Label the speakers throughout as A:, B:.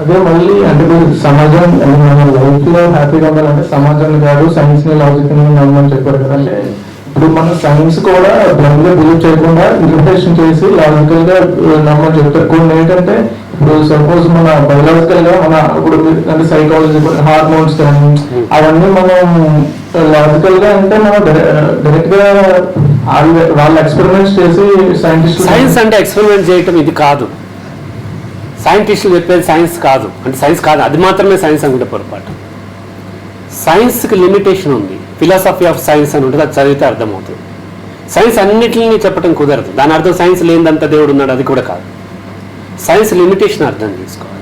A: అదే మళ్ళీ అంటే ఇప్పుడు సమాజం మన లైఫ్లో హ్యాపీగా ఉండాలంటే సమాజాన్ని కాదు సైన్స్ని లాజిక్ని నమ్మని చెప్పారు కదా అంటే ఇప్పుడు మన సైన్స్ కూడా బ్లైండ్గా బిలీవ్ చేయకుండా ఇంటర్ప్రిటేషన్ చేసి లాజికల్గా నమ్మని చెప్తారు. కొన్ని ఏంటంటే ఇప్పుడు సపోజ్ మన బయలాజికల్గా మన ఇప్పుడు అంటే సైకాలజీ హార్మోన్స్ కానీ అవన్నీ మనం లాజికల్గా అంటే మనం డైరెక్ట్గా వాళ్ళ- ఎక్స్పెరిమెంట్స్ చేసి సైంటిస్ట్
B: సైన్స్ అంటే ఎక్స్పెరిమెంట్ చేయటం ఇది కాదు. సైంటిస్టులు చెప్పేది సైన్స్ కాదు. అంటే సైన్స్ కాదు అది మాత్రమే సైన్స్ అనుకుంటే పొరపాటు. సైన్స్కి లిమిటేషన్ ఉంది. ఫిలాసఫీ ఆఫ్ సైన్స్ అని ఉంటుంది అది చదివితే అర్థమవుతుంది. సైన్స్ అన్నిటిని చెప్పడం కుదరదు. దాని అర్థం సైన్స్ లేనిదంత దేవుడు ఉన్నాడు అది కూడా కాదు. సైన్స్ లిమిటేషన్ అర్థం చేసుకోవాలి.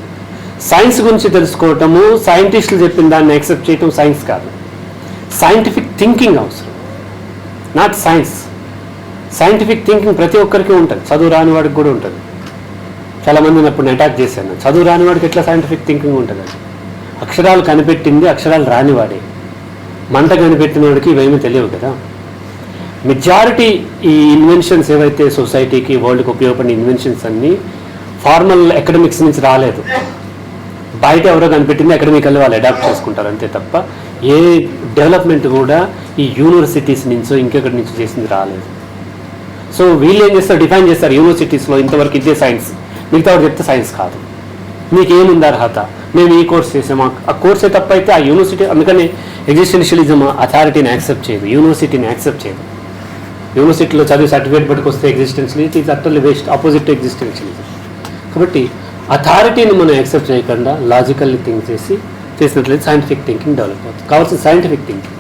B: సైన్స్ గురించి తెలుసుకోవటము సైంటిస్టులు చెప్పిన దాన్ని యాక్సెప్ట్ చేయటం సైన్స్ కాదు. సైంటిఫిక్ థింకింగ్ అవసరం. నాట్ సైన్స్ సైంటిఫిక్ థింకింగ్ ప్రతి ఒక్కరికి ఉంటుంది. చదువు రాని వాడికి కూడా ఉంటుంది. చాలా మందిని అప్పుడు అటాక్ చేశాను. చదువు రాని వాడికి ఎట్లా సైంటిఫిక్ థింకింగ్ ఉంటుంది? అక్షరాలు కనిపెట్టింది అక్షరాలు రానివాడే మంట కనిపెట్టిన వాడికి ఇవేమీ తెలియవు కదా? మెజారిటీ ఈ ఇన్వెన్షన్స్ ఏవైతే సొసైటీకి వరల్డ్కి ఉపయోగపడిన ఇన్వెన్షన్స్ అన్నీ ఫార్మల్ అకాడమిక్స్ నుంచి రాలేదు. బయట ఎవరో కనిపెట్టింది అకాడమికల్ వాళ్ళు అడాప్ట్ చేసుకుంటారు అంతే తప్ప ఏ డెవలప్మెంట్ కూడా ఈ యూనివర్సిటీస్ నుంచో ఇంకెక్కడి నుంచి చేసింది రాలేదు. సో వీళ్ళు ఏం చేస్తారు? డిఫైన్ చేస్తారు యూనివర్సిటీస్లో ఇంతవరకు ఇదే సైన్స్ మిగతా వాడు చెప్తే సైన్స్ కాదు. మీకేముంది అర్హత? మేము ఈ కోర్స్ చేసాము ఆ కోర్సే తప్పైతే ఆ యూనివర్సిటీ అందుకని ఎగ్జిస్టెన్షియలిజం అథారిటీని యాక్సెప్ట్ చేయదు. యూనివర్సిటీని యాక్సెప్ట్ చేయదు. యూనివర్సిటీలో చదివి సర్టిఫికేట్ పట్టుకొస్తే ఎగ్జిస్టెన్షియలిజం ఇది అట్టర్లీ వేస్ట్ ఆపోజిట్ ఎగ్జిస్టెన్షియలిజం కాబట్టి అథారిటీని మనం యాక్సెప్ట్ చేయకుండా లాజికల్లీ థింక్ చేసి చేసినట్లయితే సైంటిఫిక్ థింకింగ్ డెవలప్ అవుతుంది. కావాల్సిన సైంటిఫిక్ థింకింగ్